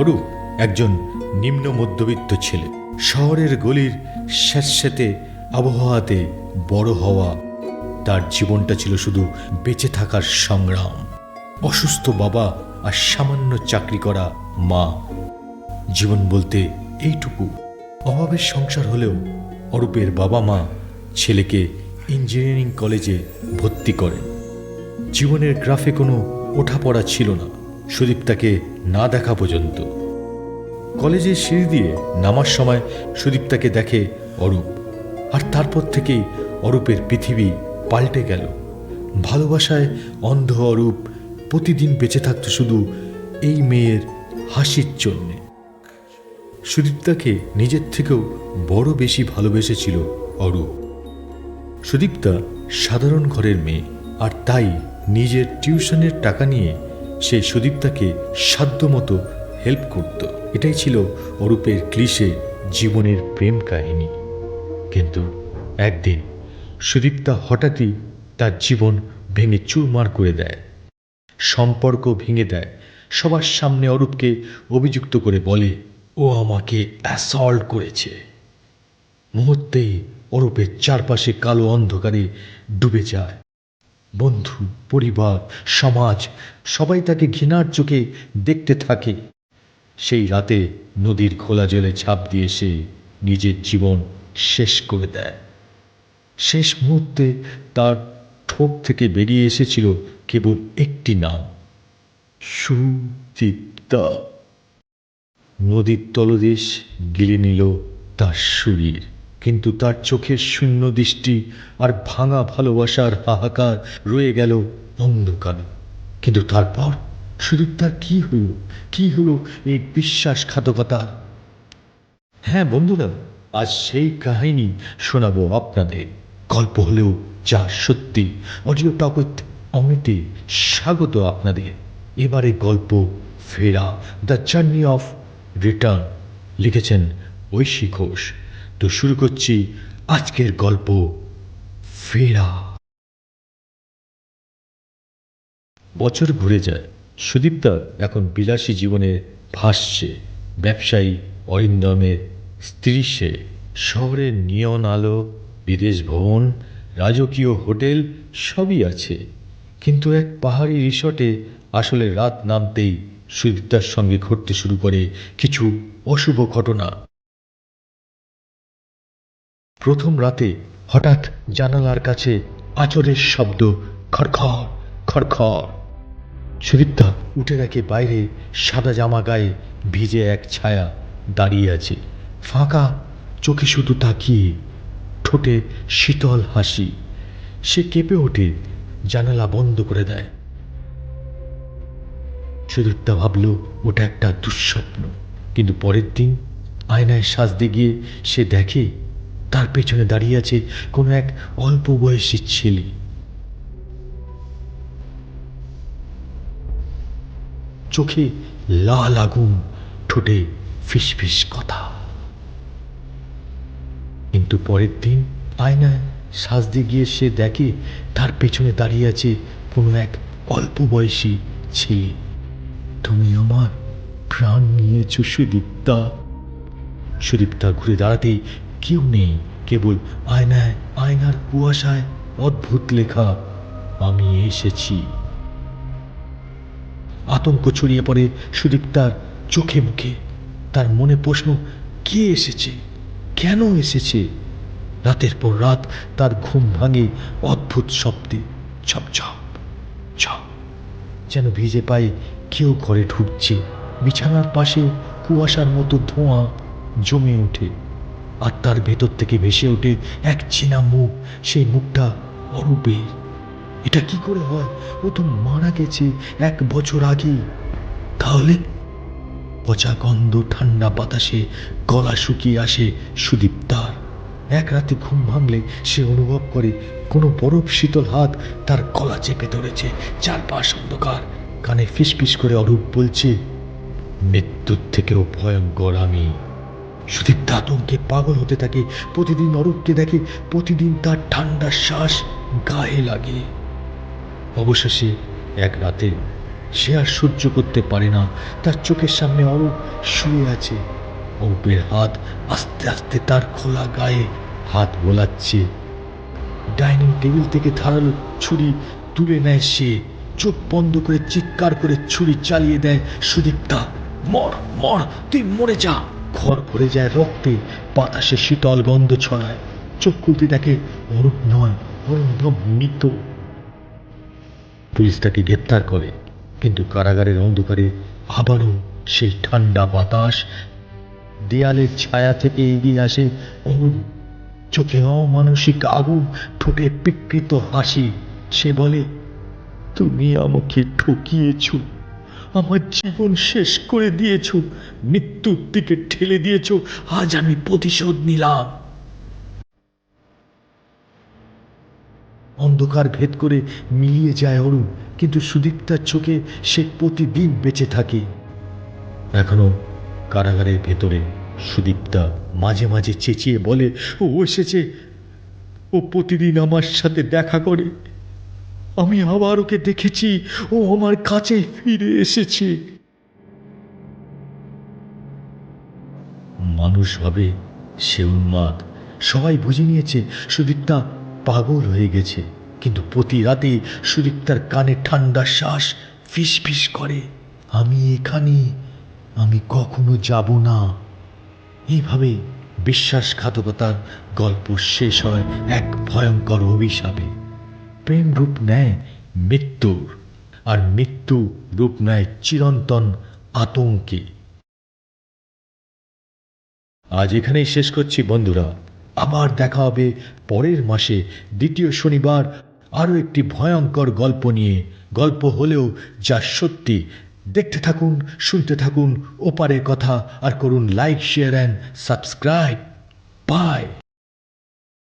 অরূপ একজন নিম্ন মধ্যবিত্ত ছেলে। শহরের গলির স্যাঁতস্যাঁতে আবহাওয়াতে বড় হওয়া। তার জীবনটা ছিল শুধু বেঁচে থাকার সংগ্রাম। অসুস্থ বাবা আর সামান্য চাকরি করা মা। জীবন বলতে এইটুকু। অভাবের সংসার হলেও অরূপের বাবা মা ছেলেকে ইঞ্জিনিয়ারিং কলেজে ভর্তি করেন। জীবনের গ্রাফে কোনো ওঠাপড়া ছিল না। সুদীপ তাকে না দেখা পর্যন্ত। কলেজের সিঁড়ি দিয়ে নামার সময় সুদীপ তাকে দেখে অরূপ। আর তারপর থেকেই অরূপের পৃথিবী পাল্টে গেল। ভালোবাসায় অন্ধ অরূপ প্রতিদিন বেঁচে থাকত শুধু এই মেয়ের হাসির জন্যে। সুদীপ তাকে নিজের থেকেও বড় বেশি ভালোবেসেছিল অরূপ। সুদীপ্তা সাধারণ ঘরের মেয়ে, আর তাই নিজের টিউশনের টাকা নিয়ে সে সুদীপ্তাকে সাধ্যমতো হেল্প করত। এটাই ছিল অরূপের ক্লিশে জীবনের প্রেম কাহিনী। কিন্তু একদিন সুদীপ্তা হঠাৎই তার জীবন ভেঙে চুরমার করে দেয়। সম্পর্ক ভেঙে দেয়। সবার সামনে অরূপকে অভিযুক্ত করে বলে, ও আমাকে অ্যাসল্ট করেছে। মুহূর্তেই অরূপের চারপাশে কালো অন্ধকারে ডুবে যায়। বন্ধু, পরিবার, সমাজ, সবাই তাকে ঘৃণার চোখে দেখতে থাকে। সেই রাতে নদীর খোলা জলে ঝাঁপ দিয়ে সে নিজের জীবন শেষ করে দেয়। শেষ মুহূর্তে তার ঠোঁট থেকে বেরিয়ে এসেছিল কেবল একটি নাম সুচিত্তা নদীর তলদেশ গিলে নিল তার শরীর। কিন্তু তার চোখের শূন্য দৃষ্টি আর ভাঙা ভালোবাসার হাহাকার রয়ে গেল অন্ধকারে। কিন্তু তারপর শুধু তার কি হলো? কি হলো এই বিশ্বাসঘাতকতা হ্যাঁ বন্ধুরা, আজ সেই কাহিনী শোনাবো আপনাদের। গল্প হলেও যা সত্যি, অডিও টক অমিতে স্বাগত আপনাদের। এবারে গল্প ফেরা, দ্য জার্নি অফ রিটার্ন, লিখেছেন ঐশী ঘোষ। তো শুরু করছি আজকের গল্প ফেরা। বছর ঘুরে যায়। সুদীপদা এখন বিলাসী জীবনে ভাসছে। ব্যবসায়ী, অরিন্দমের স্ত্রী সে। শহরের নিয়ন আলো, বিদেশ ভবন রাজকীয় হোটেল সবই আছে। কিন্তু এক পাহাড়ি রিসর্টে আসলে রাত নামতেই সুদীপ্তার সঙ্গে ঘটতে শুরু করে কিছু অশুভ ঘটনা। প্রথম রাতে হঠাৎ জানালার কাছে আচরের শব্দ, খড়খড় খড়খড়। সুদীপ্তা উঠে দেখে বাইরে সাদা জামা গায়ে ভিজে এক ছায়া দাঁড়িয়ে আছে। ফাঁকা, চোখে শুধু তাকিয়ে, ঠোঁটে শীতল হাসি। সে কেঁপে ওঠে, জানালা বন্ধ করে দেয়। সুদীপ্তা ভাবল, ওটা একটা দুঃস্বপ্ন। কিন্তু পরের দিন আয়নায় সাজতে গিয়ে সে দেখে তার পেছনে দাঁড়িয়ে আছে কোনো এক অল্প বয়সী ছেলে। চোখে লাল আগুন, ঠোঁটে ফিসফিস কথা। কিন্তু পরের দিন আয়নায় সাজতে গিয়ে সে দেখে তার পেছনে দাঁড়িয়ে আছে কোনো এক অল্প বয়সী ছেলে। তুমি আমার প্রাণ নিয়েছ সুদীপ্তা। সুদীপ্তা ঘুরে দাঁড়াতেই কেউ নেই, কেবল আয়নায়, আয়নার কুয়াশায় অদ্ভুত লেখা, আমি এসেছি। আতঙ্ক ছড়িয়ে পড়ে সুদীপ্তার চোখে মুখে। তার মনে প্রশ্ন, কে এসেছে? কেন এসেছে? রাতের পর রাত তার ঘুম ভাঙে অদ্ভুত শব্দে ছপ ছপ ছপ যেন ভিজে পায়ে কেউ ঘরে ঢুকছে। বিছানার পাশে কুয়াশার মতো ধোঁয়া জমে ওঠে। আর তার ভেতর থেকে ভেসে ওঠে এক চেনা মুখ, সেই মুখটা অরূপের। এটা কি করে হয়? ও তো মারা গেছে এক বছর আগে তাহলে? পচা গন্ধ, ঠান্ডা বাতাসে গলা শুকিয়ে আসে সুদীপ্তার এক রাতে ঘুম ভাঙলে সে অনুভব করে, কোনো বরফ শীতল হাত তার গলা চেপে ধরেছে, চারপাশ অন্ধকার। কানে ফিসফিস করে অরূপ বলছে, মৃত্যুর থেকেও ভয়ঙ্কর আমি। সুদীপ্তা আতঙ্কে পাগল হতে থাকে, প্রতিদিন অরূপকে দেখে, প্রতিদিন তার ঠান্ডা শ্বাস গায়ে লাগে। অবশেষে এক রাতে সে আর সহ্য করতে পারে না। তার চোখের সামনে অরূপ শুয়ে আছে। অরূপের হাত আস্তে আস্তে তার খোলা গায়ে হাত বোলাচ্ছে। ডাইনিং টেবিল থেকে ধারালো ছুরি তুলে নেয় সে। চোখ বন্ধ করে চিৎকার করে ছুরি চালিয়ে দেয় সুদীপ্তা। মর মর, তুই মরে যা। ঘর ভরে যায় রক্তে, বাতাসে শীতল গন্ধ ছড়ায়। চোখ খুলতে দেখে অরূপ নয় অরুণভ মৃত। পুলিশ তাকে গ্রেপ্তার করে, কিন্তু কারাগারের অন্ধকারে আবারও সেই ঠান্ডা বাতাস দেয়ালের ছায়া থেকে এগিয়ে আসে অরূপ। চোখে অমানসিক আগুন, ঠোঁটে বিকৃত হাসি। সে বলে, তুমি আমাকে ঠকিয়েছ। আমার জীবন শেষ করে দিয়েছ। মৃত্যুর দিকে ঠেলে দিয়েছ। আজ আমি প্রতিশোধ নিলাম। অন্ধকার ভেদ করে মিলিয়ে যায় অরুণ, কিন্তু সুদীপ্তার চোখে সে প্রতিদিন বেঁচে থাকে। এখনও কারাগারের ভেতরে সুদীপ্তা মাঝে মাঝে চেঁচিয়ে বলে, ও এসেছে। ও প্রতিদিন আমার সাথে দেখা করে। আমি আবার ওকে দেখেছি। ও আমার কাছে ফিরে এসেছে। মানুষ ভাবে সে উন্মাদ। সবাই বুঝে নিয়েছে সুদীপ্তা পাগল হয়ে গেছে। কিন্তু প্রতি রাতে সুদীপ্তার কানে ঠান্ডা শ্বাস ফিস ফিস করে। আমি এখানে, আমি কখনো যাব না। এইভাবে বিশ্বাসঘাতকতার গল্প শেষ হয় এক ভয়ঙ্কর অভিশাপে। প্রেম রূপ নেয় মৃত্যুর, আর মৃত্যু রূপ নেয় চিরন্তন আতঙ্কে। আজ এখানেই শেষ করছি বন্ধুরা। আবার দেখা হবে পরের মাসে দ্বিতীয় শনিবার আরও একটি ভয়ঙ্কর গল্প নিয়ে। গল্প হলেও যা সত্যি। দেখতে থাকুন, শুনতে থাকুন, ওপারের কথা, আর করুন like, share, and subscribe. Bye.